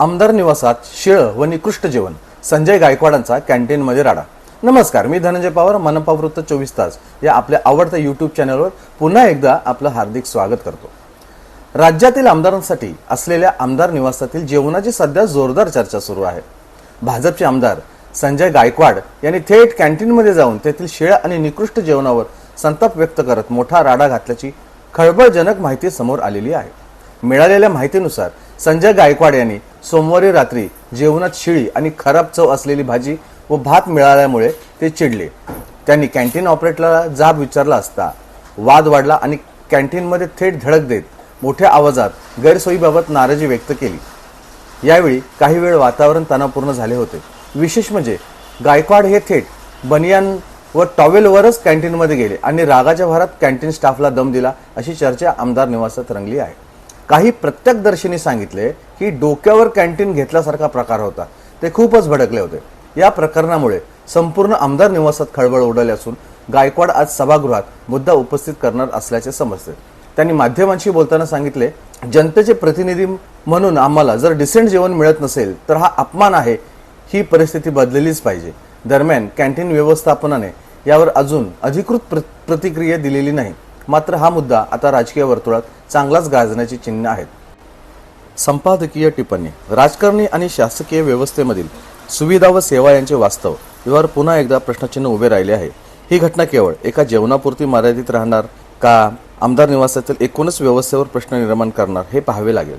आमदार निवासात शिळं व निकृष्ट जेवण. संजय गायकवाडांचा कॅन्टीनमध्ये राडा. नमस्कार मी धनंजय पवार मनपा वृत्त चोवीस तास या आपल्या आवडत्या यूट्यूब चॅनलवर पुन्हा एकदा आपलं हार्दिक स्वागत करतो. राज्यातील आमदारांसाठी असलेल्या आमदार निवासातील जेवणाची सध्या जोरदार चर्चा सुरू आहे. भाजपचे आमदार संजय गायकवाड यांनी थेट कॅन्टीनमध्ये जाऊन तेथील शिळ्या आणि निकृष्ट जेवणावर संताप व्यक्त करत मोठा राडा घातल्याची खळबळजनक माहिती समोर आलेली आहे. मिळालेल्या माहितीनुसार संजय गायकवाड यांनी सोमवारी रात्री जेवणात शिळी आणि खराब चव असलेली भाजी व भात मिळाल्यामुळे ते चिडले. त्यांनी कॅन्टीन ऑपरेटरला जाब विचारला असता. वाद वाढला आणि कॅन्टीनमध्ये थेट धडक देत मोठ्या आवाजात गैरसोयीबाबत नाराजी व्यक्त केली. यावेळी काही वेळ वातावरण तणावपूर्ण झाले होते. विशेष म्हणजे गायकवाड हे थेट बनियान व टॉवेलवरच कॅन्टीनमध्ये गेले आणि रागाच्या भरात कॅन्टीन स्टाफला दम दिला अशी चर्चा आमदार निवासात रंगली आहे. काही प्रत्यक्षदर्शींनी सांगितले की डोक्यावर कॅन्टीन घेतल्यासारखा प्रकार होता. ते खूपच भडकले होते. या प्रकरणामुळे संपूर्ण आमदार निवासात खळबळ उडाली असून गायकवाड आज सभागृहात मुद्दा उपस्थित करणार असल्याचे समजते. त्यांनी माध्यमांशी बोलताना सांगितले जनतेचे प्रतिनिधी म्हणून आम्हाला जर डिसेंट जेवण मिळत नसेल तर हा अपमान आहे. ही परिस्थिती बदललीच पाहिजे. दरम्यान कॅन्टीन व्यवस्थापनाने यावर अजून अधिकृत प्र- प्रतिक्रिया दिलेली नाही. मात्र हा मुद्दा आता राजकीय वर्तुळात चांगलाच गाजण्याची चिन्ह आहेत. संपादकीय टिप्पणी. राजकारणी आणि शासकीय व्यवस्थेमधील सुविधा व सेवा यांचे वास्तव यावर पुन्हा एकदा प्रश्नचिन्ह उभे राहिले आहे. ही घटना केवळ एका जेवणापुरती मर्यादित राहणार का? आमदार निवासातील एकूणच व्यवस्थेवर प्रश्न निर्माण करणार हे पाहावे लागेल.